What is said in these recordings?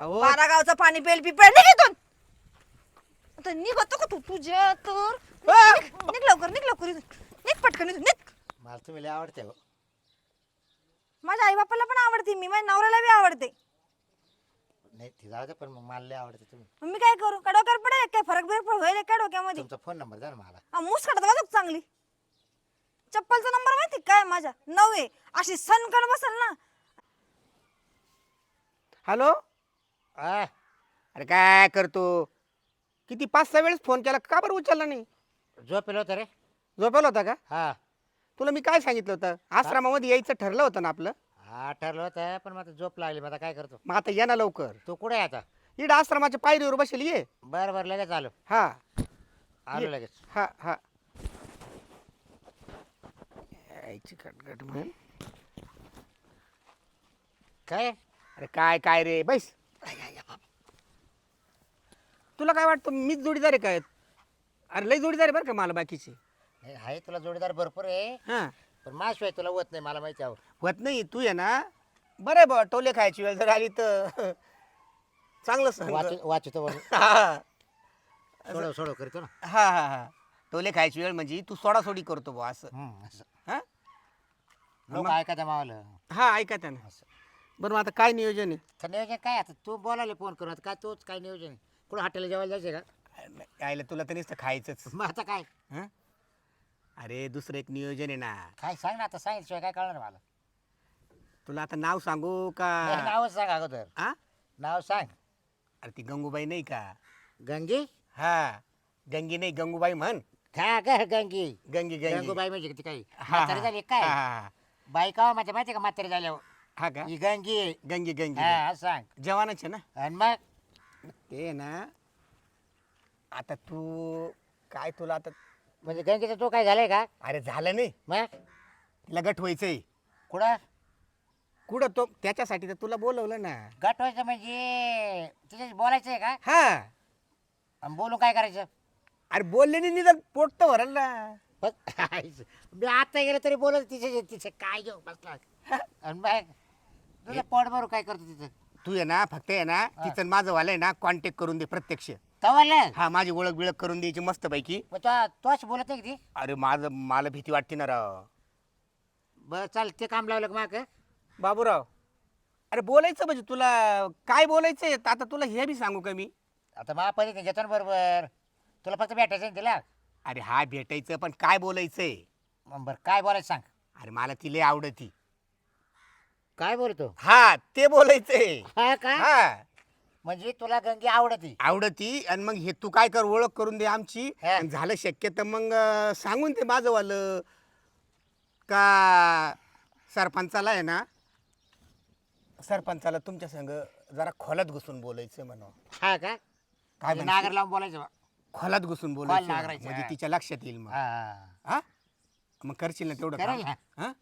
अहो. बारा गावचं पाणी पेल पिपळ निघ इथून. आता निघतो का तू? तुझ्या तर! निघ निघ लवकर निघ लवकर इथून. निघ पटकन इथून निघ. मला तुम्ही लय आवडते हो. माझ्या आई बापाला पण आवडते मी माझ्या नवऱ्याला बी आवडते. नाही ती जाऊ दे पण मग मला लय आवडते तुम्ही. मग मी काय करू? का डोक्यावर पडेल काय? फरक बिरक होईल काय डोक्यामध्ये? तुमचा फोन नंबर द्या ना मला. हा, मूस काढत बघ चांगली. चप्पलचा नंबर माहिती काय माझ्या नऊ आहे अशी सनकण बसल ना. हॅलो? आ, अरे काय करतो? किती पाच सहा वेळेस फोन केला का बरं उचलला नाही? झोपेल होतं रे. झोपेला होता का? हा. तुला मी काय सांगितलं होतं? आश्रमामध्ये यायचं ठरलं होतं ना आपलं? हा ठरलं होतं पण मला झोप लागली मग आता काय करतो? मग आता ये ना लवकर. तू कुठे आहे आता? इकडं आश्रमाच्या पायरीवर बसेल ये. बरं बरं लगेच आलो. हा. आलो ये. लगेच. हा हा. यायची म्हण. काय? अरे काय काय रे? बैस. तुला काय वाटतं मीच जोडीदार आहे काय अरे लय जोडीदार आहे बरं का मला बाकीचे. नाही, आहे तुला जोडीदार भरपूर आहे. हा. पण माझशिवाय तुला होत नाही मला माहिती आहे होत नाही तू आहे ना. बरं आहे बा टोले खायची वेळ जर आली तर. चांगलं सांग. वाचू वाचतो हा. सोडव सोडव करतो ना. हा हा हा. टोले खायची वेळ म्हणजे तू सोडासोडी करतो बा असं. हम्म, असं. हा? लोक मग? ऐका मावलं. हा ऐका त्यानं असं. बरं मग आता काय नियोजन आहे? तर नियोजन काय आता? तू बोलायला फोन करू आता काय तूच काय नियोजन आहे? कुठं हॉटेलला जेवायला जायचं का? यायला तुला तर नुसतं खायचंच. मग आता काय? हं? अरे दुसरं एक नियोजन आहे ना. काय सांग ना आता सांगितल्याशिवाय काय कळणार मला? तुला आता नाव सांगू नाही, का नावच सांग अगोदर. हा नाव सांग. अरे ती गंगूबाई नाही का? गंगी? हा गंगी नाही गंगूबाई म्हण. काय काय गंगी. गंगी गंगी. गंगूबाई म्हणजे किती काही? हा, म्हातारी हा. झाली काय? हा, हा, हा. बाई का माझ्या माहिती का म्हातारी झाल्यावर? हा का ही गंगी आहे. गंगी गंगी हा असं सांग जवानाचे ना आणि मग ते ना आता तू काय तुला आता म्हणजे गंगेचा तो काय झालाय का अरे झालं नाही मग तिला गट व्हायचंय कुठं कुठं तो त्याच्यासाठी तर तुला बोलवलं ना गटवायचं म्हणजे तिच्याशी बोलायचं आहे का हा आणि बोलून काय करायचं अरे बोलले नाही निदान पोट तर भरल ना बस मी आता गेलं तरी बोलत तिचे तिचे काय घेऊ बसला आणि मग तुझं पोट भरू काय करतो तिचं तू आहे ना फक्त आहे ना तिचं आणि माझं वालंय ना कॉन्टॅक्ट करून दे प्रत्यक्ष. तवाला हा माझी ओळख बिळख करून द्यायची मस्त पैकी तो तो अशी बोलत नाही का ती? अरे माझं मला भीती वाटते ना राव. बरं चाल ते काम लावलं का मग? बाबूराव अरे बोलायचं म्हणजे तुला काय बोलायचंय? आता तुला हे बी सांगू का मी? आता महापरी घेतो ना बरोबर. तुला फक्त भेटायचं ना तिला? अरे हा भेटायचं पण काय बोलायचंय? मग बरं काय बोलायचं सांग. अरे मला तिले आवडती. काय बोलतो? हा ते बोलायचंय. हा का? हा. म्हणजे तुला गंगी आवडती? आवडती आणि मग हे तू काय कर ओळख करून दे आमची. हा. आणि झालं शक्य तर मग अं, सांगून ते माझं वालं का सरपंचाला आहे ना सरपंचाला तुमच्या संग जरा खोलात घुसून बोलायचं म्हणून. हा का? काय म्हणजे म्हणशील? नागर लावून बोलायचं बा. खोलात घुसून बोलायचं. नांगरायचं, म्हणजे हा. तिच्या लक्षात येईल मग. हा, हा. हा? मग करशील ना तेवढं करेल काम? ना. हा?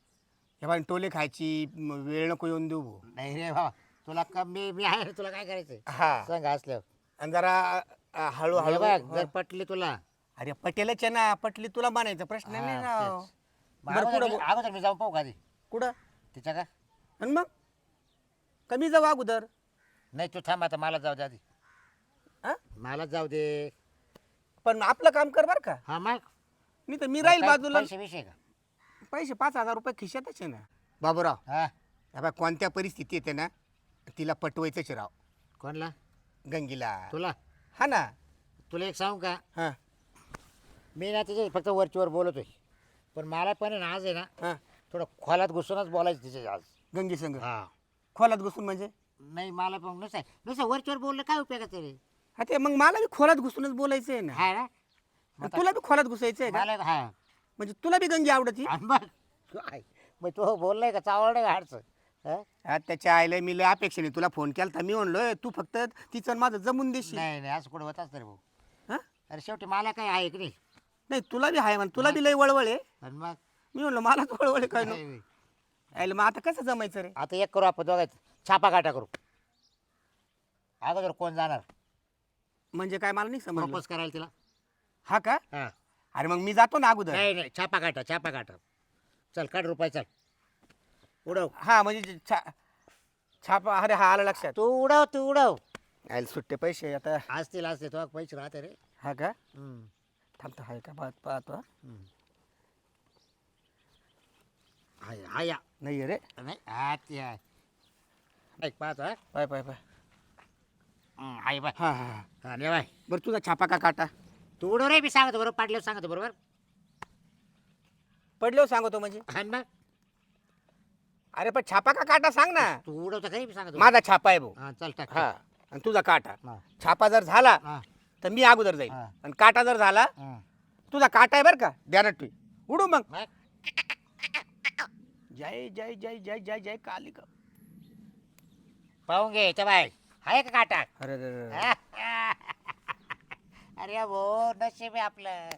हे बाई टोले खायची म, वेळ नको येऊन देऊ भाऊ. नाही रे बाबा तुला का मी मी आहे तुला काय करायचं हा. सांग असल्यावर. आणि जरा अं, हळूहळू बघ. जर पटली तुला. अरे पटेलच आहे ना पटली तुला म्हणायचा प्रश्न हा, नाही ना तेच. मग बरं, अगोदर पुढं मी-. अगोदर मी जाऊन पाहू का आधी? कुठं? तिच्या का? आणि मग? कमी जाऊ अगोदर. नाही तू थांब आता मला जाऊ दे आधी. हा? मला जाऊ दे. पण आपलं काम कर बर का. हा मग. मी तर मी राहील बाजूला. पैसे विषय का? पैसे पाच हजार रुपये खिशातच आहे ना. बाबूराव हा. हे बघ कोणत्या परिस्थितीत आहे ना तिला पटवायचंच राव. कोणला? गंगीला. तुला? हा ना. तुला एक सांगू का? हा. मी ना तिचे फक्त वरचीवर बोलतोय. पण मला पण आहे ना आज आहे ना हा. थोडं खोलात घुसूनच बोलायचं तिचे आज. गंगी संग. हा. खोलात घुसून म्हणजे? नाही मला पण नुसतं नुसतं वरचीवर बोललं काय उपयोगाचं रे? हा ते मग मला बी खोलात घुसूनच बोलायचं आहे ना. हा ना? आणि तुला बी खोलात घुसायचं आहे का? मला हा. म्हणजे तुला बी गंगी आवडती? मग काय? मग तू बोललाय का चावलं का हाडचं? हा? हा, त्याच्या आईला मी लय अपेक्षेने तुला फोन केला मी म्हणलोय तू फक्त तिचं आणि माझं जमून देशील. नाही नाही असं कुठं होत असतं रे भाऊ. हा? अरे शेवटी मला काय आहे की नाही? नाही तुला बी आहे म्हण. तुला बी लय वळवळ आहे. आणि मग? मी म्हणलं मला वळवळ आहे काय नाही, नाही. आईला मग आता कसं जमायचं रे? आता एक करू आपण दोघायचं छापा काटा करू. अगोदर कोण जाणार? म्हणजे काय मला नाही समजलं. प्रपोज करायला तिला? हा का? हा. अरे मग मी जातो ना अगोदर. नाही नाही छापा काटा छापा काटा. चल काढ रुपये चल. उडव. हा म्हणजे जे छा- छापा अरे हा आला लक्षात. तू उडव तू उडव. आयला सुट्टे पैसे आता. असतील असते तो पैसे राहते रे. हा का? हम्म, थांबतो हाय का? पाहत पाहतो हा. हम्म. हाय हाय या. नाही रे. नाही हा ते आहे ऐक पाहतो हा. पाय पाय पाय. हम्म, हाय बाय. हा हा हा. हा बाय. बरं तुझा छापा का काटा? तू उडव रे मी सांगतो बरोबर पाडल्यावर सांगतो बरोबर? पडलो सांगतो म्हणजे? हा ना अरे पण छापा का काटा सांग ना. तू उडवतो मी सांगतो. माझा छापा आहे भाऊ. हा चल टाक हा आणि तुझा काटा. हा, छापा जर झाला हा, तर मी अगोदर जाईल हा. आणि काटा जर झाला हा. तुझा काटा आहे बरं का ध्यानात ठेव उडू मग. मग? जय जय जय जय जय जय कालिका. पाहून घे इथं बाय. आहे का काटा? अरे अरे. अरे भो नशीब आहे आपलं.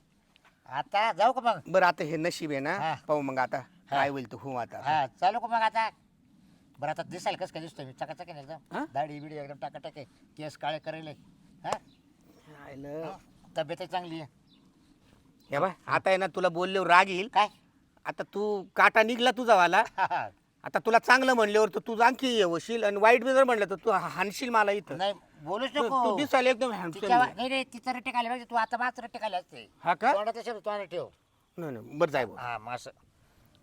आता जाऊ का मग? बरं आता हे नशीब आहे ना हा. पाहू मग आता काय होईल तू हो आता. हा चालू का मग आता? बरं आता दिसायला कसं काय दिसतोय? मी चकाचक आहे ना हा? एकदम दाढी बिडी एकदम टाकाटाक आहे. केस काळे करेल हा. तब्येत चांगली आहे. हे बाय आता आहे ना तुला बोलल्यावर राग येईल. काय? आता तू काटा निघला तुझा वाला. आता तुला चांगलं म्हणल्यावर तर तू आणखी हे होशील आणि वाईट बी जर म्हणलं तर तू हाणशील मला इथं. नाही बोलूच तू नको. तू दिसायला एकदम तिच्या handsome. नाही नाही तिचं रट्टे खाली पाहिजे. तू आता मात्र रट्टे खाली असते. हा का? तोंडाचा शब्द तोंडात ठेव. नाही नाही बरं जाय भाऊ हा मग असं.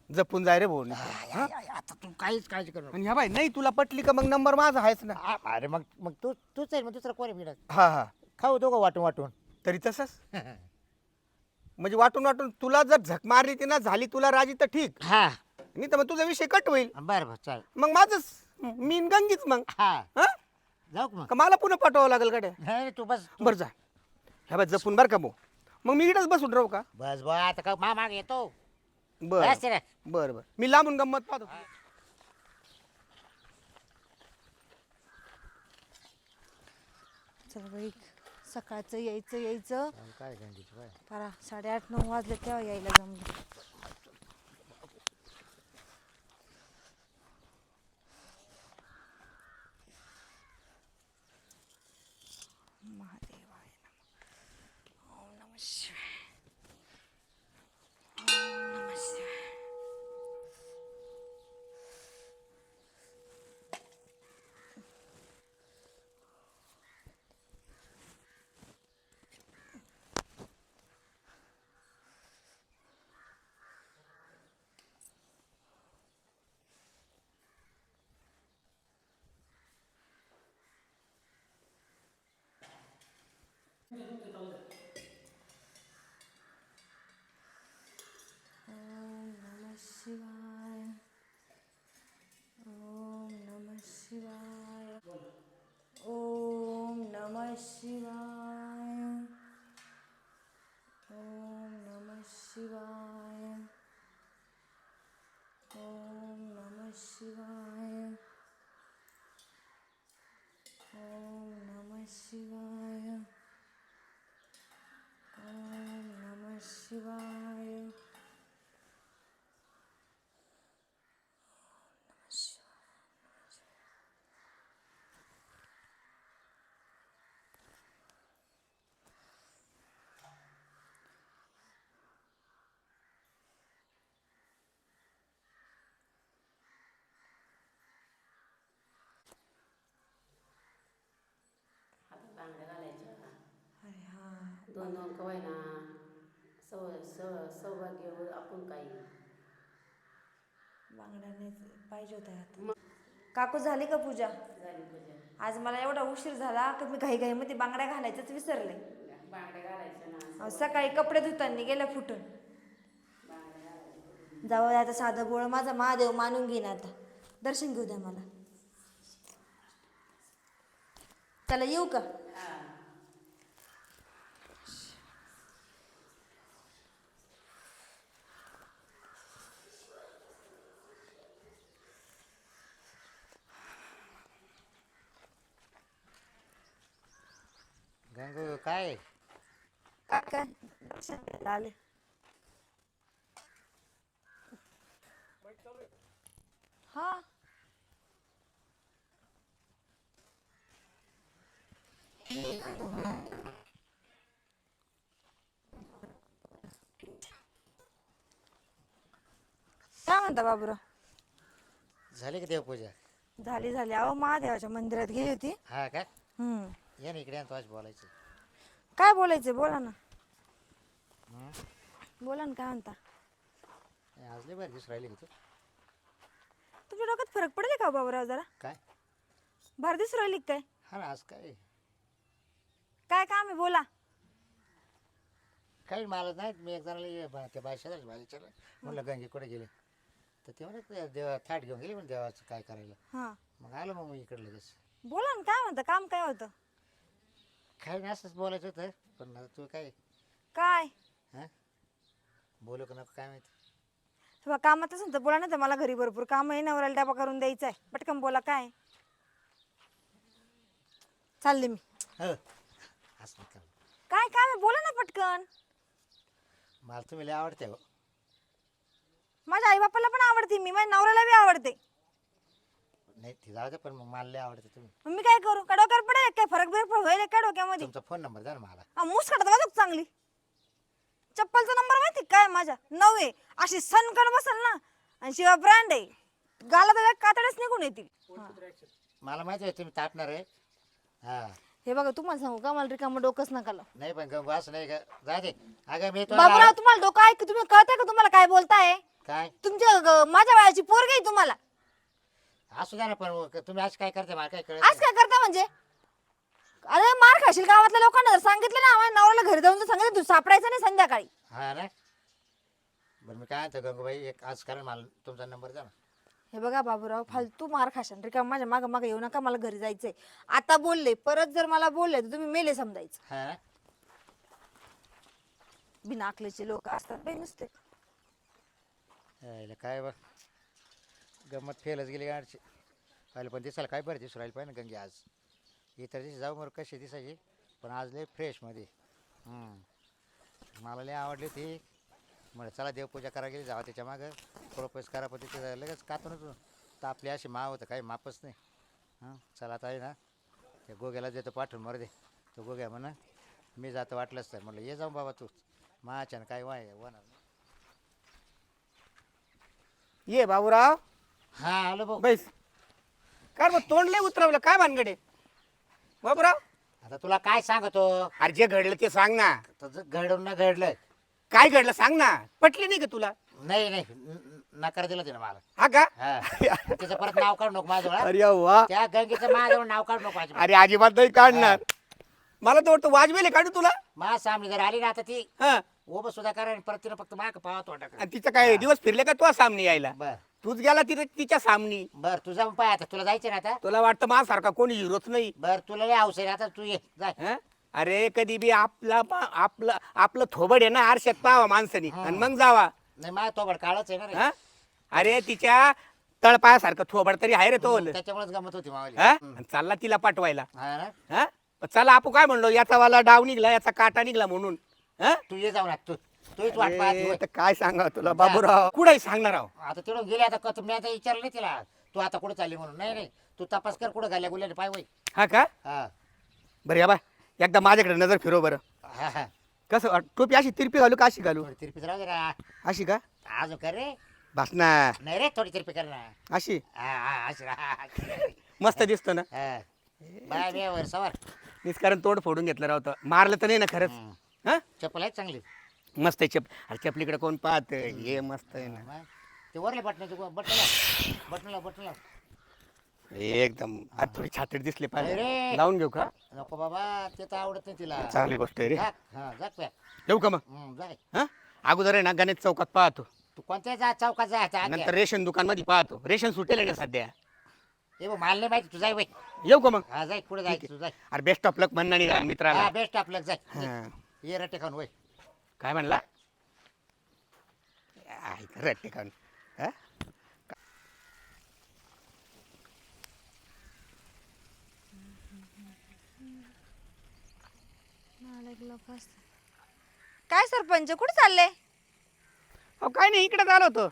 जपून जाय रे भाऊ आता तू काहीच काळजी करू नको. आणि ह्या बाय नाही तुला पटली का मग नंबर माझा आहेच ना? हा, अरे मग मग तू तूच आहे मग दुसरं कोणी बिडत हा हा. खाऊ दोघं वाटून वाटून. तरी तसंच? म्हणजे वाटून वाटून तुला जर झक मारली ती ना झाली तुला राजी तर ठीक. हा. नाही तर मग तुझा विषय कट होईल. बरं बरं चाल मग माझंच मीन गंगीच मग. हा. हा? जाऊ का मग? का मला पुन्हा पाठवावं लागेल नाही नाही, तू बस तू- बरं जा. ह्या बाय जपून बरं का भाऊ मग मी इकडेच बसून राहू का? बस बस आता का मा माग येतो? बरं. रे बरं बरं. मी लांबून गंमत पाहतो. चल बाई सकाळचं यायचं यायचं. काय गंगीची बाय परा साडेआठ नऊ वाजले तेव्हा यायला जमलं. दोन कवाय ना सौ सौ सौभाग्य आपण काही. बांगड्या नाही पाहिजे होत्या आता काकू झाली का पूजा? झाली पूजा. आज मला एवढा उशीर झाला की मी घाई घाईमध्ये बांगड्या घालायचंच विसरले. बांगड्या घालायच्या ना. अहो, सकाळी कपडे धुताना गेल्या फुटून. जावं आता साधं बोळ माझा महादेव मानून घेईन आता. दर्शन घेऊ द्या मला. त्याला येऊ का काय काय काय दर्शन घ्यायला आले हा काय म्हणता बाबूराव झाली का देवपूजा? झाली झाली. अहो महादेवाच्या मंदिरात गेली होती. हा का? हम्म. ये ना इकडे तुझ्याशी बोलायचं काय बोलायचं बोला ना? बोला ना काय म्हणता? आज लय बरं दिसून राहिली का तू तुमच्या डोक्यात फरक पडेल का हो बाबूराव जरा? काय? भार दिसू राहिली का काय? हा ना आज काय? काय काम आहे? बोला. काही मला नाही मी एक जणाला बा- त्या माझ्या विचारलं. म्हणलं गंगे कुठे गेले? तर ते म्हणत "ते देवा थाट घेऊन गेले पण देवाचं काय करायला. हा. मग आलो मग मी इकडे लगेच. बोला ना काय म्हणता? काम काय होतं? काही नाही असंच बोलायचं होतं. पण आता तू काय? काय? हां? बोलू का नको काय माहिती? तेव्हा कामात असेल तर बोला ना तर मला घरी भरपूर काम आहे नवऱ्याला डबा करून द्यायचा आहे. पटकन बोला काय चालले मी. हो. असं नका. करू. काय काम आहे? बोला ना पटकन. मला तुम्ही लय आवडते हो. माझ्या आई बापाला पण आवडते मी माझ्या नवऱ्याला बी आवडते. नाही ती जाऊ दे पण मग मला लय आवडते तुम्ही. मग मी काय करू? का डोक्यावर पडेल काय फरक बिरक होईल का डोक्यामध्ये? तुमचा फोन नंबर द्या ना मला. मूस काढत चांगली? चप्पलचा नंबर माहिती काय माझ्या? नऊ आहे. अशी सनकण बसल ना. आणि शिवाय ब्रँड आहे. गाला तर कातडच निघून येतील. मला माहिती आहे तुम्ही तापणार आहे. हा. हे बघा तुम्हाला सांगू का? मला रिकामं डोकंच नका लावू. नाही पण असं नाही का जा दे. अगं मी तुम्हाला डोकं आहे की तुम्ही कळतंय का तुम्हाला काय बोलताय? काय? तुमच्या ग- माझ्या वयाची पोरगी आहे तुम्हाला. असू द्या ना पण तुम्ही आज काय करते मला काय कळत काय करता म्हणजे? अरे मार खाशील गावातल्या लोकांना जर सांगितलं ना माझ्या नवऱ्याला घरी जाऊन जर सांगितलं तू सापडायचं नाही संध्याकाळी. हा ना बरं मी काय म्हणतो गंगूबाई एक आज कारण मला तुमचा नंबर द्या ना. हे बघा बाबूराव फालतू मार खाशान रिकाम माझ्या मागं मागं येऊ नका मला घरी जायचंय. आता बोलले परत जर मला बोलले तर तुम्ही मेले समजायचं. हा ना बिना अकलेचे लोक असतात बाई नुसते. यायला काय बघ गंमत फेलच गेली गाडची. पाहिलं पण दिसायला काय बरं दिसू राहील पाहिजे ना गंगे आज. इतर दिवशी जाऊ मग कशी दिसायची? पण आज लय फ्रेशमध्ये मला लय आवडली ती म्हणलं चला देवपूजा करायला गेली जावा त्याच्या मागं. थोडं पैसे करा पण तिथे लगेच कातूनच तापली अशी माव होतं काही मापच नाही. हां चला आता आहे ना. त्या गोग्याला देतो पाठवून मरू दे. तो गोग्या म्हणा मी जातो वाटलंच तर. म्हटलं ये जाऊ बाबा तू. माच्यानं काय वाय होणार. ये बाबूराव. हा आलो भाऊ. बैस. काय मग तोंड लय उतरवलं काय भानगडे? बाबूराव? आता तुला काय सांगतो? अरे जे घडलं ते सांग ना. तुझं घडून ना घडलं. काय घडलं सांग ना. पटली नाही का तुला? नाही नाही. न- नकार दिला तिने मला. हा का? हा. तिचं परत नाव काढू नको माझ्याजवळ हा. अरे वा. त्या गंगेचं माझ्याजवळ नाव काढू नको माझ्या अरे अजिबात नाही काढणार. मला तर वाटतं वाजवेले काढू तुला. माझ्या सामने जर आली ना आता ती हा. उभं सुद्धा करा आणि परत तिने फक्त माग पाहत वाटा आणि तिचं काय दिवस फिरले का तुझ्या सामने यायला? बर. तूच गेला तिथे तिच्या सामनी. बर तू जाऊन पाय आता तुला जायचं ना आता? तुला वाटतं माझ्यासारखा कोणी हिरोच नाही? बर तुला लय आहे आता तू ये जाय हं? अरे कधी बी आपला पा- आपलं आपलं थोबड आहे ना आरशात पाहावा माणसानी आणि मग जावा. नाही माझ्या तोबड काळच आहे ना रे हं? अरे तिच्या तळपायासारखं थोबड तरी आहे रे तो. त्याच्यामुळेच गमत होती मावली. हं? आणि चालला तिला पाठवायला. हा ना? हं? पण चला आपण काय म्हणलो याचा वाला डाव निघला याचा काटा निघला म्हणून. हं? तू ये जाऊन आता, तू. तूच वाट पाहत अरे, होय. तर काय सांगा तुला? बाबूराव. कुठे सांगणार आहो. आता तिकडून गेले आता कत- मी आता विचारलं नाही तिला. तू आता कुठे चालली म्हणून? नाही नाही. तू तपास कर कुठं घाल्या गुल्याने पाय वय. हा का? हा. बरं या बाय एकदा माझ्याकडे नजर फिरव बरं. हा हा. कसं वाट- टोपी अशी तिरपी घालू का अशी घालू? थोडी तिरपी राहू दे ना. अशी का? अजून कर रे. बस ना. नाही रे थोडी तिरपी कर ना. अशी? हा हा अशी राहा. मस्त दिसतो ना. हा. बाय बे वर सवार. निष्कारण तोड फोडून घेतलं राहतं मारलं तर नाही ना खरंच. हम्म. हा? चप्पल आहे चांगली. मस्त आहे चप अरे चपलीकडे कोण पाहत हे मस्त आहे ना. ते वरले बटनाचे बटनला बटनला बटनला एकदम आज थोडी छातीत दिसली पाहिजे. अरे. लावून घेऊ का? नको बाबा ते तर आवडत नाही तिला. चांगली गोष्ट आहे रे. जा हा जा त्या. येऊ का मग? हम्म, जाय हा? अगोदर आहे ना गणेश चौकात पाहतो. तू कोणत्या जा चौकात जा आता आत नंतर या. रेशन दुकानमध्ये पाहतो. रेशन सुटेल आहे ना सध्या. ए बा, मला नाही माहिती तू जाय बाई. येऊ का मग? हा जाय पुढे जाय तू जाय. अरे बेस्ट ऑफ लक म्हणणार नाही मित्राला. हा बेस्ट आपलं जाय. हा. ये रट्टे खाऊन वय. काय म्हणला? ऐक रट्टे खाऊन हा? काय सरपंच कुठे चालले? अहो काय नाही इकडे आलो होतो.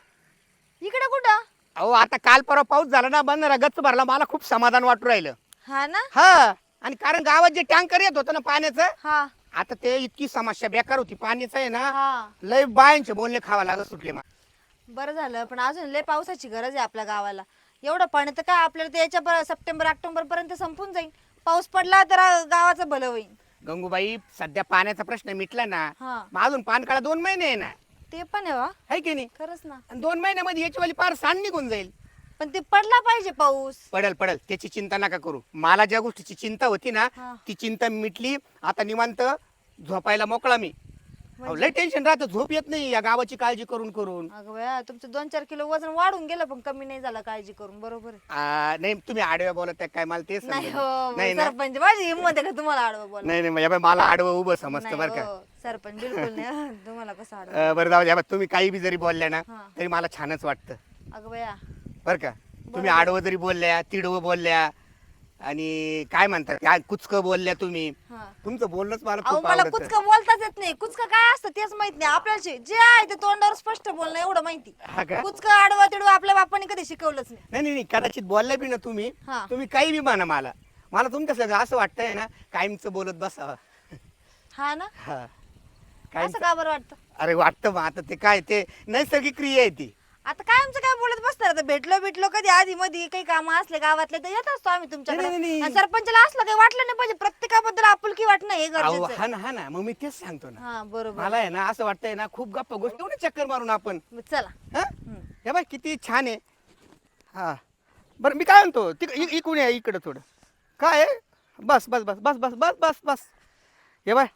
इकडे कुठं? अहो आता काल परवा पाऊस झाला ना बंद झाला गच्च भरला मला खूप समाधान वाटू राहिलं. हा ना? हा आणि कारण गावात जे टँकर येत होतं ना पाण्याचं हा. आता ते इतकी समस्या बेकार होती. पाण्याचं आहे ना हा. लय बायांचे बोलणे खावा लागत सुटले मला. बरं झालं पण अजून लय पावसाची गरज आहे आपल्या गावाला. एवढं पाणी तर काय आपल्याला ते याच्या सप्टेंबर ऑक्टोबर पर्यंत संपून जाईल. पाऊस पडला तर आ- गावाचं भलं होईल. गंगूबाई सध्या पाण्याचा प्रश्न मिटला ना हा. मग अजून पानकाळा दोन महिने आहे ना. ते पण आहे वा है की नाही? खरंच ना. आणि दोन महिन्यामध्ये याची वाली पार सांड निघून जाईल. पण ते पडला पाहिजे पाऊस. पडल पडल. त्याची चिंता नका करू. मला ज्या गोष्टीची चिंता होती ना हा. ती चिंता मिटली. आता निवांत झोपायला मोकळा मी. म्हणजे? अहो, लय टेन्शन राहतं. झोप येत नाही. या गावाची काळजी करून करून. अगं बया तुमचं दोन चार किलो वजन वाढून गेलं पण कमी नाही झालं काळजी करून. बरोबर आहे. आ, नाही तुम्ही आडव्या बोलत आहे काय? मला तेच नाही. हो नाही ना सरपंच. माझी हिंमत आहे का तुम्हाला आडवं बोला नाही नाही म्हणजे मला आडवं उभं समजतं बरं का. हो, सरपंच बिलकुल नाही. तुम्हाला कसं आडवं अं, बरं जाऊ द्या तुम्ही काही बी जरी बोलल्या ना हा. तरी मला छानच वाटतं. अगं बया बरं का? तुम्ही आडवं जरी बोलल्या तिडवं बोलल्या आणि काय म्हणतात काय कुचकं बोलल्या तुम्ही? हा. तुमचं बोलणंच मला अहो खूप मला आवडतं. कुचकं बोलताच येत नाही. कुचकं काय असतं तेच माहीत नाही. आपल्याला जे- जे आहे ते तोंडावर स्पष्ट बोलणं एवढं माहिती. हा का? कुचकं आडवा तिडवा आपल्या बापाने कधी शिकवलंच नाही. नाही नाही नाही, कदाचित बोलल्या बी ना तुम्ही. हा. तुम्ही काही बी म्हणा मला. मला तुमच्या सगळं असं वाटतंय ना कायमचं बोलत बसावं. हा ना? हा. काय असं का बरं वाटतं? अरे वाटतं मग. आता ते काय ते नैसर्गिक क्रिया आहे ती. आता काय आमचं काय बोलत बसणार? आता भेटलो भेटलो कधी आधी मध्ये काही काम असले गावातले तर येत असतो आम्ही तुमच्याकडे. नाही, नाही, नाही. आणि सरपंचाला असलं काही वाटलं नाही पाहिजे. प्रत्येकाबद्दल आपुलकी वाटणं हे अहो गरजेचं हा. ना हा ना. मग मी तेच सांगतो ना. हा बरोबर. मला आहे ना असं वाटतंय ना खूप गप्पा गोष्टी एवढी चक्कर मारून आपण. मग चला. हा. हे बाय किती छान आहे. हा. बरं मी काय म्हणतो? ती इ- इकडून या इकडं थोडं. काय? आहे? बस बस बस बस बस बस बस बस. हे बाय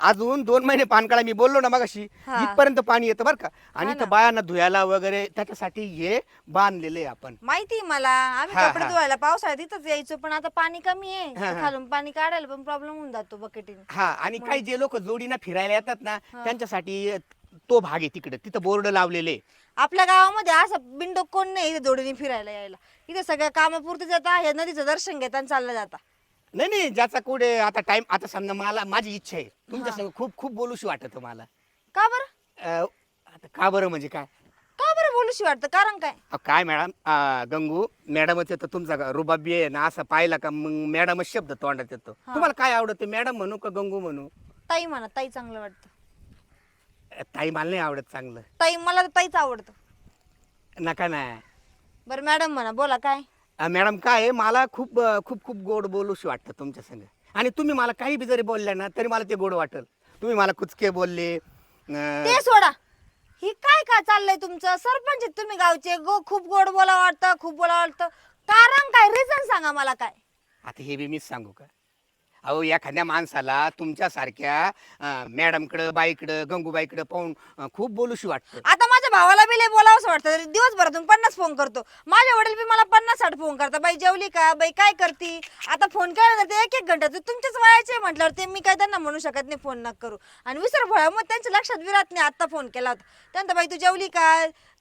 अजून दोन महिने पानकाळा मी बोललो ना मगाशी हा. इथपर्यंत पाणी येतं बरं का. आणि इथं. बायांना धुयाला वगैरे त्याच्यासाठी हे बांधलेले आपण. माहिती आहे मला आम्ही हा, कपडे हा. धुवायला पावसाळ्यात इथंच यायचो पण आता पाणी कमी आहे. हा, तर हा. खालून पाणी काढायला पण प्रॉब्लेम होऊन जातो बकेटीने. हा आणि काही जे लोक जोडीनं फिरायला येतात ना त्यांच्यासाठी तो भाग आहे तिकडे. तिथं बोर्ड लावलेले आपल्या गावामध्ये असं बिंडो कोण नाही इथे जोडीने फिरायला यायला. इथे सगळ्या कामापुरते जाता हे नदीचं दर्शन घेता आणि चाललं जाता. नाही नाही ज्याचा कुठे आता टाइम आता समजा मला माझी इच्छा आहे. तुमच्या संग खूप खूप बोलूशी वाटत मला. का बरं? अं, आता का बरं म्हणजे काय? का बरं बोलूशी वाटतं? कारण काय? अहो, काय मॅडम? अं, गंगू मॅडमच येतो तुमचा रुबाबी आहे ना असं पाहिला का मग मॅडमच शब्द तोंडात येतो. तुम्हाला काय आवडतं? मॅडम म्हणू का गंगू म्हणू? ताई म्हणा ताई चांगलं वाटतं. अं, ताई मला नाही आवडत चांगलं. ताई मला तर ताईच आवडतं. नका नाही बरं मॅडम म्हणा बोला काय? अं, मॅडम काय आहे, मला खूप अं, खूप खूप गोड बोलूशी वाटतं तुमच्या संग. आणि तुम्ही मला काही बी जरी बोलल्या ना तरी मला ते गोड वाटेल. तुम्ही मला कुचके बोलले अं, ते सोडा. ही काय का चाललंय तुमचं? सरपंच आहेत तुम्ही गावचे. गो खूप गोड बोला वाटतं खूप बोला वाटतं. कारण काय? रिझन सांगा मला काय? आता हे बी मीच सांगू का? अहो एखाद्या माणसाला तुमच्यासारख्या मॅडमकडं बाईकडं गंगूबाईकडं पाहून अं, खूप बोलूशी वाटतं. आता माझ्या भावाला बी लय बोलावंसं वाटतं. तरी दिवसभरातून पन्नास फोन करतो. माझे वडील बी मला पन्नास साठ फोन करतात. बाई जेवली का? बाई काय करती? आता फोन केला तर ते एक एक घंटा तुमच्याच वयाचे म्हटल्यावर ते मी काय त्यांना म्हणू शकत नाही फोन न करू. आणि विसर भोळा मग त्यांच्या लक्षात बी राहत नाही आता फोन केला होता. त्यानंतर बाई तू जेवली का?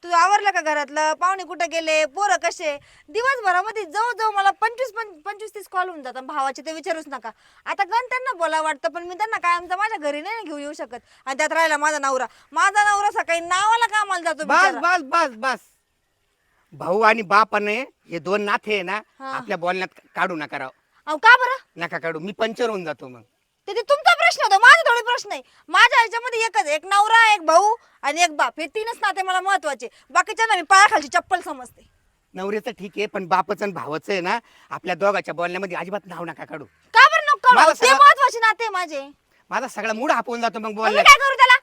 तू आवरलं का घरातलं? पाहुणे कुठे गेले? पोरं कसे? दिवसभरामध्ये जवळजवळ मला पंचवीस पं- पंचवीस तीस कॉल होऊन जातात. भावाचे ते विचारूच नका. आता गण त्यांना बोला वाटतं पण मी त्यांना काय आमचा माझ्या घरी नाही घेऊन येऊ शकत. आणि त्यात राहिला माझा नवरा. माझा नवरा सकाळी नावाला कामाला जातो बस बिचारा. बस बस बस. भाऊ आणि बापाने हे दोन नाथे आहे ना. आपल्या बोलण्यात काढू नका राव. अहो का बरं? नका काढू. मी पंचर होऊन जातो मग. ते ते तुमचा प्रश्न होता. माझा थोडी प्रश्न आहे. माझ्या ह्याच्यामध्ये एकच आहे, एक नवरा एक भाऊ आणि एक बाप. हे तीनच नाते मला महत्त्वाचे. बाकीच्या मी पायाखालची चप्पल समजते. नवऱ्याचं ठीक आहे पण बापाचं आणि भावाचं आहे ना आपल्या दोघाच्या बोलण्यामध्ये अजिबात नाव नका काढू. का बरं नको मला? ते सगळं- महत्त्वाचे नाते आहे माझे. माझा सगळा मूड हापवून जातो मग मी बोलण्यात काय करू त्याला?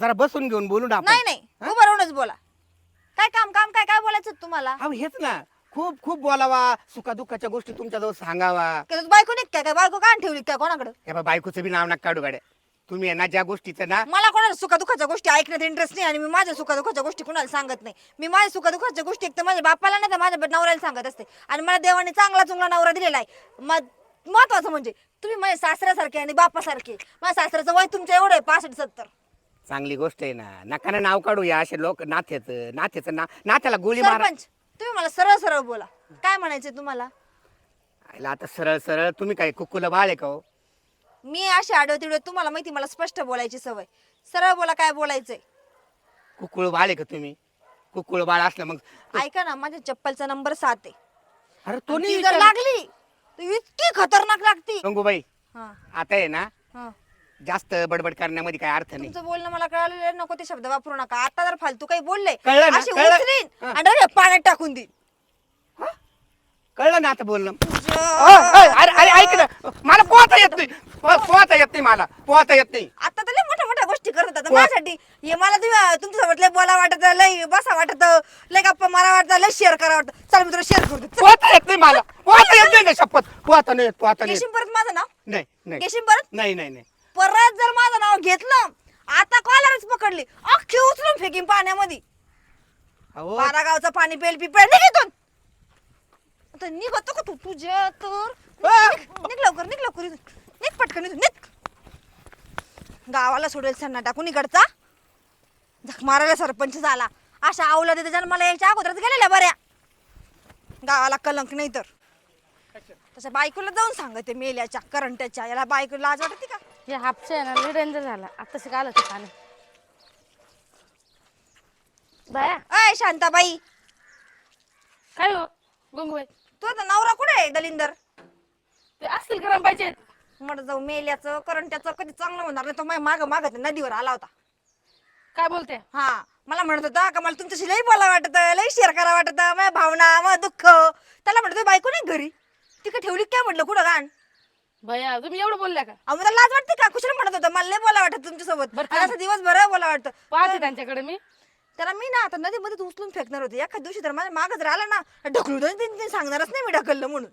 जरा बसून घेऊन बोलू ना नाही नाही. उभं राहूनच बोला. काय काम काम काय काय बोलायचं होतं तुम्हाला? अहो हेच ना. खूप खूप बोलावा सुखादुःखाच्या गोष्टी तुमच्याजवळ सांगावा. बायको नाही काय काय बायको कान ठेवली काय कोणाकडे? हे बा बायकोचं बी नाव नका काढू गाड्या. तुम्ही आहे ना ज्या गोष्टीचं ना मला कोणाला सुखादुखाच्या गोष्टी ऐकण्यात इंटरेस्ट नाही आणि मी माझ्या सुखादुखाच्या गोष्टी कोणाला सांगत नाही. मी माझ्या सुखादुखाच्या गोष्टी एक तर माझ्या बापाला नाही तर माझ्या नवऱ्याला सांगत असते. आणि मला देवाने चांगला चुंगला नवरा दिलेला आहे. म- महत्वाचं म्हणजे तुम्ही माझ्या सासऱ्यासारखे आणि बापासारखे. माझ्या सासऱ्याचं वय तुमच्या एवढं आहे पासष्ट सत्तर. चांगली गोष्ट आहे ना. नका ना नाव काढू या असे लोक नाथ्याचं नाथ्याचं ना नाथ्याला गोळी मारा सरपंच. तुम्ही मला सरळ सरळ बोला. काय म्हणायचं तुम्हाला? आईला आता सरळ सरळ तुम्ही काय कुकुला बाळ आहे का हो? मी अशी आडव तिडव तुम्हाला माहिती मला स्पष्ट बोलायची सवय. सरळ बोला काय बोलायचंय. कुकुळ बाळ आहे का तुम्ही? कुकुळ बाळ असलं मग ऐका ना माझ्या चप्पलचा नंबर सात आहे. अरे तो आणि नाही ती जर विचार- लागली तर इतकी खतरनाक लागती. गंगूबाई हा. आता आहे ना हा. जास्त बडबड करण्यामध्ये काय अर्थ नाही. तुमचं बोलणं मला कळालेलं नको ते शब्द वापरू नका. आता जर फालतू काही बोलले कळलं ना, अशी कळलं. उचलीन. आणि direct पाण्यात टाकून देईन. कळलं ना आता बोलणं? तुझं- अ, अ, अरे अरे ऐक ना. मला पोहता येत नाही. पो- पोहता येत नाही मला. पोहता येत नाही. आता तर लय मोठ्या मोठ्या गोष्टी करत होता. वा. माझ्यासाठी. हे मला तुम्ही तुमच्यासोबत लय बोला वाटत लय बसा वाटत लय गप्पा मारा वाटत लय शेअर करा वाटत. चल मी तुला शेअर करतो. पोहता येत नाही मला. पोहता येत नाही ना शपथ. पोहता नाही येत पोहता नाही येत. घेशील परत माझं नाव? नाही नाही. घेशील परत? नाही नाही नाही. परत जर माझं नाव घेतलं आता कॉलरच पकडली. अख्खी उचलून फेकीन पाण्यामध्ये. अहो. बारा गावचं पाणी पेल पिपळ निघितून आता निघतो का तू? तुझ्या तर. निघ निघ लवकर निघ लवकर इथून. निघ पटकन इथून निघ. गावाला सोडेल सन्नाटा कुणीकडचा झक मारायला सरपंच झाला. अशा आवला त्याच्या मला यायच्या अगोदरच गेलेल्या बऱ्या. गावाला कलंक नाही तर. तशा बायकोला जाऊन सांगते मेल्याच्या करंट्याच्या. याला बायको लाज वाटते का? हे हापशे आहे ना डेंजर झाला. आता शिकायला ते पाणी बाया. अय शांताबाई. काय हो गंगूबाई? तू आता नवरा कुठे आहे दलिंदर? ते असतील गरम पाहिजे. मग जाऊ मेल्याचं करंट्याचं कधी चांगलं होणार नाही तो माझ्या माग मागत नदीवर आला होता. काय बोलते? हा मला म्हणत होता का मला तुमच्याशी लई बोला वाटत लई शेअर करा वाटत माझ्या भावना माझं दुःख. त्याला म्हणत बायको नाही घरी? तिकडे ठेवली काय म्हटलं कुठं गाण? भैया तुम्ही एवढं बोलल्या का? अहो मला लाज वाटते का? कुशल म्हणत होतं. मला बोला वाटत तुमच्यासोबत. बरं, आणि असं दिवसभर बोला वाटतं. पाहते त्यांच्याकडे मी. त्याला मी ना आता नदीमध्ये उचलून फेकणार होते. एखाद दिवशी तर माझ्या मागं जर आला ना. ढकलू तर सांगणारच नाही मी ढकललं म्हणून.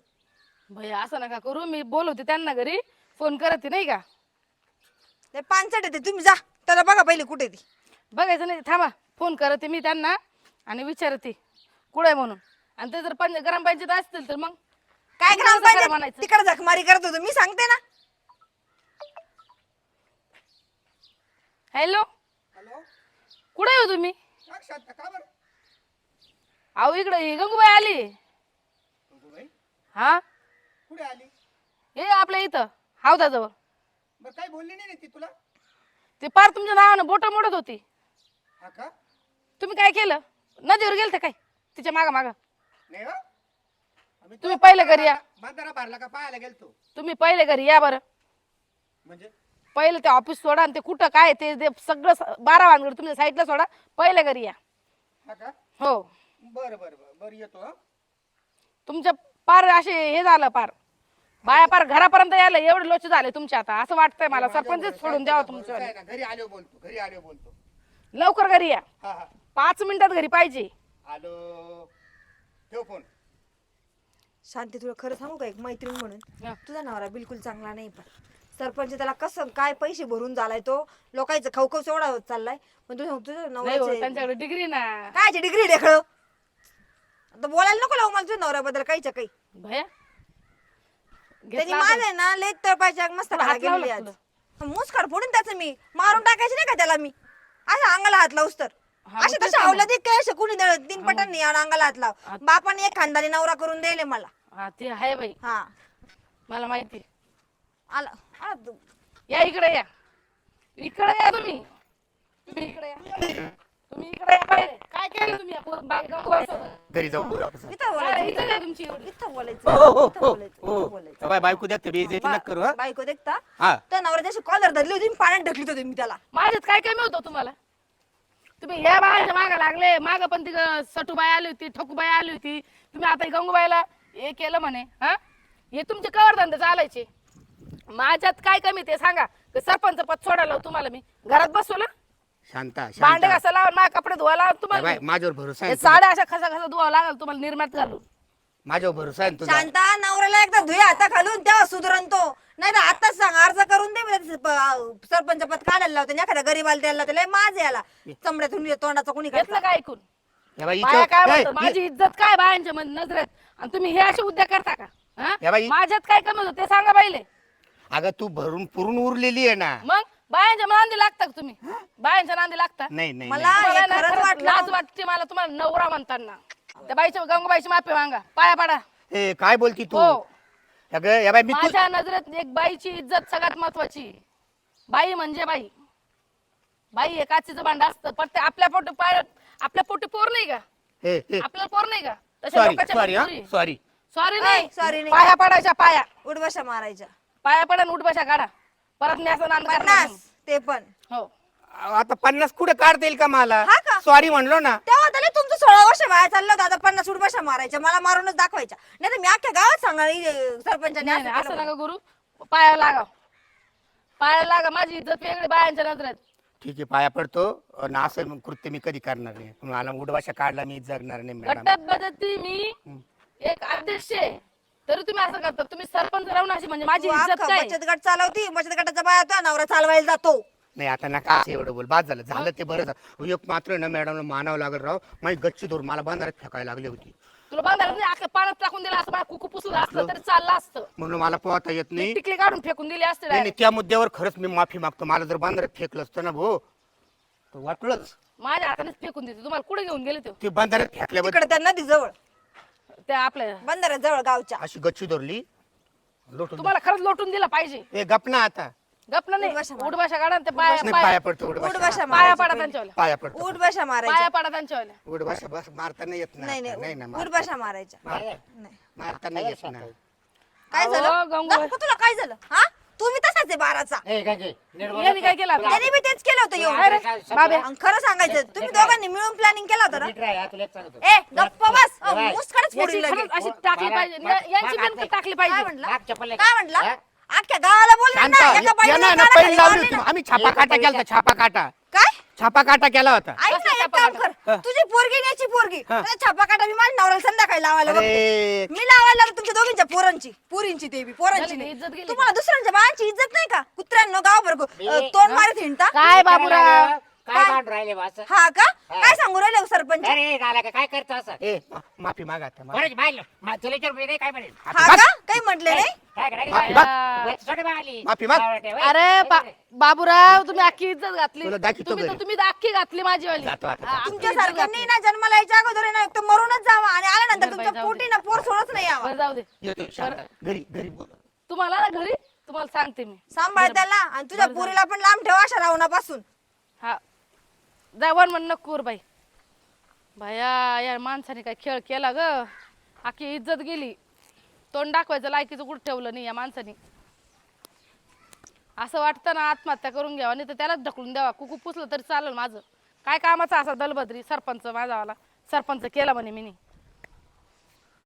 भैया असं नका करू. मी बोलवते त्यांना घरी. फोन करते नाही का? ते पानसट येते. तुम्ही जा. त्याला बघा पहिले कुठे ती. बघायचं नाही थांबा. फोन करते मी त्यांना आणि विचारते. कुठे आहे म्हणून? आणि ते जर पंच गरम पंचायत असतील तर मग? काय पाहिजे? म्हणायचं? तिकडे झकमारी करत होतो. मी सांगते ना. हॅलो? हॅलो? कुठे आहे हो तुम्ही? काय का बरं? अहो इकडे ही गंगूबाई आली. गंगूबाई, हा? कुठे आली? हे आपल्या इथं हावदाजवळ बरं काही बोलली नाही ना ती तुला? ते पार तुमच्या नावानं बोट मोडत होती. हा का? तुम्ही काय केलं? नदीवर गेलते काय? तिच्या मागा मागा. नाही हो. तुम्ही पहिले घरी या. बांधारा भरला का पाहायला गेलतो? तुम्ही पहिले घरी या बरं. म्हणजे? पहिले ते ऑफिस सोडा आणि ते कुठं काय ते ते सगळं स- बारा वाजता तुमच्या साईडला सोडा. पहिले घरी या. हा का? हो. बरं बरं बरं बरं येतो हा. तुमच्या पार असे हे झालं पार. बाया पार घरापर्यंत यायला एवढे लोच झाले तुमच्या आता. असं वाटतंय मला. सरपंचच सोडून द्यावं तुमचं. ना, घरी आलो बोलतो घरी आलो बोलतो. लवकर घरी या. हा हा. पाच मिनिटात घरी पाहिजे. आलो. ठेव फोन. शांती तुला खरं सांगू का? एक मैत्रीण म्हणून. तुझा नवरा बिलकुल चांगला नाही पण. सरपंच त्याला कसं काय पैसे भरून झालाय तो? लोकांचं खाऊ एवढा होत चाललाय. पण तुझ्या तुझ्या नाही हो, नवऱ्याचे त्यांच्याकडे डिग्री ना. काय डिग्री ढेकळ आता बोलायला नको लावू मला तुझ्या नवऱ्याबद्दल काहीच्या काही. भया त्यांनी माझे ना लेख तळपायच्या मस्त तुला हात गेलेली लावला आज. मुस्कार फोडून त्याचं मी. मारून टाकायचे नाही का त्याला मी? असं अंगाला हात लावूस तर. हा, मग असे तेच तसे ना आवलं ते काय असे कुणी दळ- तीन पटांनी आणि अंगाला हात लाव बापाने एक खानदानी नवरा करून दिले मला. हा ते आहे बाई. हा. मला माहिती. आला. आला तू. या इकडे या. इकडे या तुम्ही. तुम्ही इकडे या. तुम्ही इकडे या पहिले काय केलं तुम्ही? या पो- बाई- गंगूबाईसोबत? घरी जाऊ बोलू आपण. इथं काय बोलायचं इथं काय तुमची एवढी. इथं बोलायचं. हो हो इथं हो बोलायचं. हो. इथं बोलायचं. बाय बायको द्या बेइज्जती नका करू हा. बायको देखता. हा. त्या नवऱ्याची कॉलर धरली होती आणि पाण्यात ढकलीत होते मी त्याला. माझ्यात काय कमी होतं तुम्हाला? तुम्ही या बायाच्या मागे लागले. माग पण ती सटूबाई आली होती ठकूबाई आली होती. तुम्ही आता ही गंगूबाईला हे केलं म्हणे हा? हे तुमचे कवर धंदे चालायचे. माझ्यात काय कमी ते सांगा. ते सरपंच पद सोडायला लावू तुम्हाला मी. घरात बसवलं शांता भांडे शांता घासा लावून माझ्या कपडे धुवा लावून तुम्हाला मी. माझ्यावर भरोसा हे तुझा? साड्या अशा खसा खसा धुवा लागल तुम्हाला निर्मात घालून. माझ्यावर भरोसा आहे ना तुझा? शांता नवऱ्याला एकदा धुया हाता घालून तेव्हा सुधरण तो नाही तर आताच सांग अर्ज करून दे मी त्याचं प- सरपंच पद काढायला लावते. आणि एखाद्या गरीबाला द्यायला लावते. लय माझ याला. चमड्यातून तोंडाचा कोणी घेतलं करता का ऐकून? या बाई बाया काय इथं- म्हणतात? ए, माझी इज्जत काय बायांच्या मध्ये नजरेत. आणि तुम्ही हे असे उद्या करता का? हा? या बाई- माझ्यात काय कमी होतं? ते सांगा पहिले. अगं तू भरून पुरून उरलेली आहे ना. मग? बायांच्या नांदी लागता का तुम्ही? बायांच्या नांदी लागता? नाही नाही मला नाही. हे तुम्हाला ना खरंच खरंच वाटलं. लाज वाटते मला तुम्हाला नवरा म्हणताना. त्या बाईच्या गंगूबाईची माफी मागा. पाया पाडा. ए काय बोलती तू? हो. अगं या बाई मी तू माझ्या नजरेत एक बाईची इज्जत सगळ्यात महत्वाची. बाई म्हणजे बाई. बाई हे काचेचं भांड असतं पण ते आपल्या पोटी पाय आपल्या पोटी पोर नाही का? आपल्याला पोर नाही का? तशा सॉरी लोकांच्या सॉरी हा? पोटी. सॉरी सॉरी नाही. सॉरी नाही. पाया पडायच्या पाया. उडबशा मारायच्या. पाया पडा आणि उठ बशा काढा. परत पन्नास नाही. ते पण. हो. आता पन्नास कुठे काढता येईल का मला? हा का? सॉरी म्हणलो ना तेव्हा तरी तुमचं सोळा वर्ष वाया चाललं होतं आता पन्नास उडबाशा मारायच्या मला मारूनच दाखवायच्या. नाही तर मी अख्ख्या गावात इ- सरपंचाने नाही असं केलं नका गुरु पाया लागा पाया लागा माझी इज्जत वेगळी बायांच्या नजरेत. ठीक आहे पाया पडतो. आणि असं मग कृत्य मी कधी करणार नाही. मला उडवाशा काढला मी जगणार नाही मॅडम. गटात बदलती मी एक अध्यक्ष आहे. तरी तुम्ही असं करता तुम्ही सरपंच राहून अशी म्हणजे माझी तू इज्जत अख्खा काय? बचत गट चालवती बचत गटाचा बाया तो नवरा चालवायला जातो. नाही आता नका असं एवढं बोल. बाद झालं. झालं ते बरं झालं. एक मात्र ना मॅडम मानावं लागत राव. माझी गच्ची धरून मला बांधारात फेकायला लागली होती. तुला बांधायला नाही अख्ख्या पाण्यात टाकून दिला असं मला कुकू पुसून असलं तरी चाललं असतं. म्हणून मला पोहता येत नाही. टिकली काढून फेकून दिली असते नाही, नाही direct. त्या मुद्द्यावर खरंच मी माफी मागतो. मला जर बांधारात फेकलं असतं ना भाऊ तर वाटलंच. माझ्या हातानेच फेकून देते. तुम्हाला कुठे घेऊन गेले ते? ते बांधारात फेकल्याबद्दल तिकडे त्या नदी जवळ. त्या आपल्या बंदरा जवळ गावच्या. अशी गच्ची धरली. लोटून तुम्हाला खरंच लोटून दिला पाहिजे. ए गपना आता. गपला नाही. काढा आणि ते पाया नाही पाया पाया पडतो उडबाशा पाया मारायच्या पाडा पहिले. त्यांच्यावाल्या. पाया पडतो पाडा त्यांच्यावाल्या. बस नाही येत नाही. नाही ना नाही. उडबाशा मारायच्या. नाही. मारता नाही येत ना. काय अहो, झालं. दाखव तुला काय झालं? हा? तुम्ही तसाच आहे बाराचा. ए. यांनी काय केलं? त्याने मी तेच केलं होतं येऊन काय रे? बाबे, आणि खरं सांगायचं तुम्ही दोघांनी मिळून प्लॅनिंग केलं होतं ना? नीट राहा, तुला एक सांगतो. ए गप्प बस. याची खरंच अशी टाकली मला- पाहिजे. यांची पण नाही. टाकली काय पाहिजे काय म्हटलं हा? अख्ख्या गावाला शांत. ना एका यांना ना लावली ना. आम्ही छापा काटा केला होता, छापा काटा काय? छापा काटा केला होता. ऐक ना एक काम कर. हा. तुझी पोरगी आणि याची पोरगी. हा. छापा काटा मी माझ्या नवऱ्याला संध्याकाळी लावायला बघते. अरे मी लावायला लागलो तुमच्या दोघींच्या पोरांची. पोरींची ते बी पोरांची झाली, नाही. इज्जत गेली. तुम्हाला दुसऱ्यांच्या बाळांची इज्जत नाही का? कुत्र्यांनो गावभर गो- अं, तोंड मारत हिंडता? काय बाबूराव? काय काय? राहिले बा असं? हा का हा. काय सांगू राहिले हो सरपंच अरे झाला का काय करतो असं ए मा- माफी मागा आता माफी. बरं बाहेर मा- तुला विचार मी नाही काय म्हणेल हा का काही म्हटले नाही काय करायचं? माफी काय? माग. वर सोड बा आली. माफी माग. आवडते, वय. अरे बा- बाबूराव तुम्ही अख्खी इज्जत घातली तुला दाखवतो तुम्ही तर घरी. तुम्ही तर अख्खी घातली माझी वाली जातो आता. हा. ना जन्माला यायच्या अगोदर आहे ना एक तर मरूनच जावा आणि आल्यानंतर बरं बाई, तुमच्या जाऊ पोटी ना पोर सोडच नाही यावा बरं, जाऊ दे येतो शांत. घरी घरी बोल. तुम्हाला ना घरी तुम्हाला सांगते मी सांभाळ त्याला आणि तुझ्या पोरीला पण लांब ठेवा अशा रावणापासून हा जावन म्हण नक्कूर बाई. भया या माणसाने काय खेळ केला ग. आखी इज्जत गेली. तोंड दाखवायचं लायकीचं कुठं ठेवलं नाही या माणसाने. असं वाटतं ना आत्महत्या करून घ्यावा नाही तर त्यालाच ढकलून द्यावा. कुकू पुसलं तरी चालेल माझं. काय कामाचं असा दलबद्री सरपंच माझावाला सरपंच केला म्हणे मी